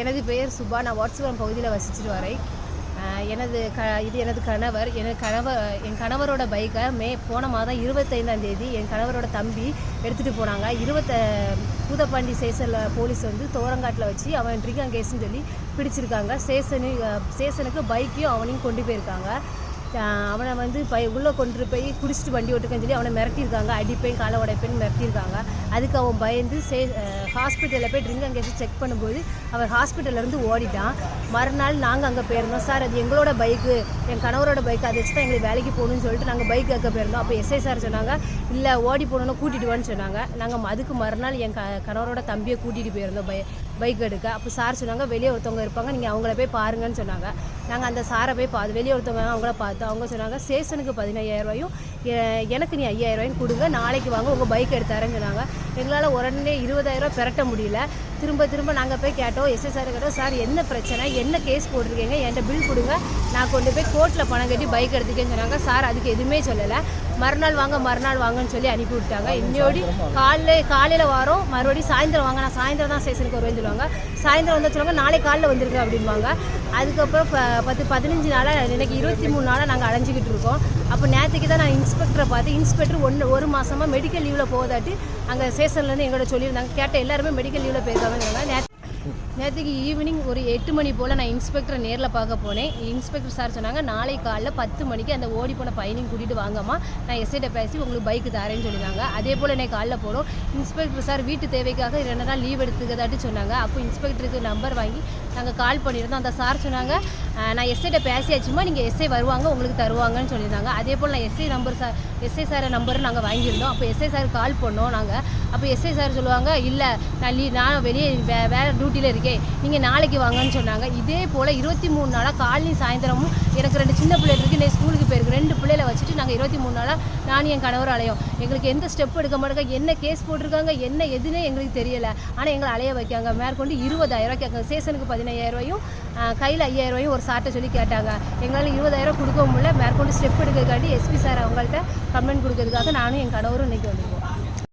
எனது பெயர் சுபா. நான் வாட்ஸ்அப் பகுதியில் வசிச்சுட்டு வரேன். எனது க இது எனது கணவர். எனது கணவர் என் கணவரோட பைக்கை மே போன மாதம் இருபத்தைந்தாம் தேதி என் கணவரோட தம்பி எடுத்துகிட்டு போனாங்க. இருபத்த பூதப்பாண்டி சேசனில் போலீஸ் வந்து தோரங்காட்டில் வச்சு அவன் ட்ரிங்காங் கேஸ்ன்னு சொல்லி பிடிச்சிருக்காங்க. சேசனு சேசனுக்கு பைக்கையும் அவனையும் கொண்டு போயிருக்காங்க. அவனை வந்து பை உள்ளே கொண்டு போய் குடிச்சிட்டு வண்டி ஓட்டுக்கன்னு சொல்லி அவனை மிரட்டியிருக்காங்க. அடிப்பேன் காலை உடைப்பேன்னு மிரட்டியிருக்காங்க. அதுக்கு அவன் பயந்து சே ஹாஸ்பிட்டலில் போய் ட்ரிங்க் அங்கே செக் பண்ணும்போது அவர் ஹாஸ்பிட்டல்ல இருந்து ஓடிட்டான். மறுநாள் நாங்கள் அங்கே போயிருந்தோம். சார் அது எங்களோட பைக்கு என் கணவரோட பைக் அதை வச்சு தான் எங்களுக்கு வேலைக்கு போகணும்னு சொல்லிட்டு நாங்கள் பைக் கேட்க போயிருந்தோம். அப்போ எஸ்ஐ சார் சொன்னாங்க இல்லை ஓடி போகணுன்னு கூட்டிகிட்டு வான்னு சொன்னாங்க. நாங்கள் அதுக்கு மறுநாள் என் க கணவரோட தம்பியை கூட்டிகிட்டு போயிருந்தோம் பை பைக் எடுக்க. அப்போ சார் சொன்னாங்க வெளியே ஒருத்தவங்க இருப்பாங்க நீங்கள் அவங்கள போய் பாருங்கன்னு சொன்னாங்க. நாங்கள் அந்த சாரை போய் பார்த்து வெளியே ஒருத்தவங்க அவங்கள பார்த்தோம். அவங்க சொன்னாங்க சேஷனுக்கு பதினையாயிரரூவாயும் எனக்கு நீ ஐயாயிரரூவாயும் கொடுங்க. நாளைக்கு வாங்க உங்கள் பைக் எடுத்தாரேன்னு சொன்னாங்க. எங்களால் உடனே இருபதாயிரம் ரூபாய் பெரட்ட முடியல. திரும்ப திரும்ப நாங்கள் போய் கேட்டோம். எஸ்ஐ கேட்டோம் சார் என்ன பிரச்சனை? என்ன கேஸ் போட்டிருக்கீங்க? என்கிட்ட பில் கொடுங்க. நான் கொண்டு போய் கோர்ட்டில் பணம் கட்டி பைக் எடுத்துக்கேன்னு சொன்னாங்க. சார் அதுக்கு எதுவுமே சொல்லலை. மறுநாள் வாங்க மறுநாள் வாங்கன்னு சொல்லி அனுப்பி விட்டாங்க. இன்னோடி காலைல காலையில் வரோம். மறுபடியும் சாயந்தரம் வாங்க. நான் சாயந்தரம் தான் ஸ்டேஷனுக்கு வருவேன்னு சொல்லுவாங்க. சாயந்தரம் வந்து சொல்லுவாங்க நாளை காலையில் வந்துருங்க அப்படிம்பாங்க. அதுக்கப்புறம் ப- பத்து பதினஞ்சு நாளாக எனக்கு இருபத்தி மூணு நாளாக நாங்கள் அலைஞ்சிக்கிட்டு இருக்கோம். அப்போ நேற்றுக்கு தான் நான் இன்ஸ்பெக்டரை பார்த்து இன்ஸ்பெக்டர் ஒன்று ஒரு மாதமாக மெடிக்கல் லீவில் போகாதாட்டி அங்கே ஸ்டேஷன்லேருந்து எங்களோட சொல்லியிருந்தாங்க. கேட்ட எல்லாருமே மெடிக்கல் லீவில் போயிருக்காங்கன்னு சொன்னாங்க. நேற்று நேற்றுக்கு ஈவினிங் ஒரு எட்டு மணி போல் நான் இன்ஸ்பெக்டரை நேரில் பார்க்க போனேன். இன்ஸ்பெக்டர் சார் சொன்னாங்க நாளை காலைல பத்து மணிக்கு அந்த ஓடி போன பையனையும் கூட்டிகிட்டு வாங்கம்மா. நான் எஸ்ஐட்ட பேசி உங்களுக்கு பைக்கு தரேன்னு சொல்லியிருந்தாங்க அதே போல் எனக்கு காலைல போனோம். இன்ஸ்பெக்டர் சார் வீட்டு தேவைக்காக ரெண்டு நாள் லீவ் எடுத்துக்கதாட்டி சொன்னாங்க. அப்போ இன்ஸ்பெக்டருக்கு நம்பர் வாங்கி நாங்கள் கால் பண்ணியிருந்தோம். அந்த சார் சொன்னாங்க நான் எஸ்ஐட்ட பேசியாச்சுமா நீங்கள் எஸ்ஐ வருவாங்க உங்களுக்கு தருவாங்கன்னு சொல்லியிருந்தாங்க. அதே போல் நான் SI number sir SI sir number நாங்கள் வாங்கியிருந்தோம். அப்போ எஸ்ஐ சார் கால் பண்ணோம் நாங்கள் அப்போ எஸ்ஐ சார் சொல்லுவாங்க இல்லை நான் லீ நான் வெளியே வே வேறு டியூட்டியில் இருக்கேன். நீங்கள் நாளைக்கு வாங்கன்னு சொன்னாங்க. இதே போல் இருபத்தி மூணு நாளாக காலையும் சாயந்தரமும் எனக்கு ரெண்டு சின்ன பிள்ளைகள் இருக்குது நான் ஸ்கூலுக்கு போயிருக்கு. ரெண்டு பிள்ளைகளை வச்சுட்டு நாங்கள் இருபத்தி மூணு நாளாக நானும் என் கணவர் அலையும் எங்களுக்கு எந்த ஸ்டெப் எடுக்க மாட்டேங்க. என்ன கேஸ் போட்டிருக்காங்க என்ன எதுன்னே எங்களுக்கு தெரியலை. ஆனால் எங்களை அலைய வைக்காங்க மேற்கொண்டு இருபதாயிரம் கேட்காங்க சேஷனுக்கு பதினாயிரம் ரூபாயும் கையில் ஐயாயிரம் ரூபாயும் ஒரு சார்ட்டை சொல்லி கேட்டாங்க. எங்களால் இருபதாயிரம் கொடுக்க முடியல. மேற்கொண்டு ஸ்டெப் எடுக்கிறதுக்காண்டி எஸ்பி சார் அவங்கள்ட்ட கம்ப்ளைண்ட் கொடுக்கறதுக்காக நானும் என் கணவரும் இன்றைக்கி வந்திருக்கோம்.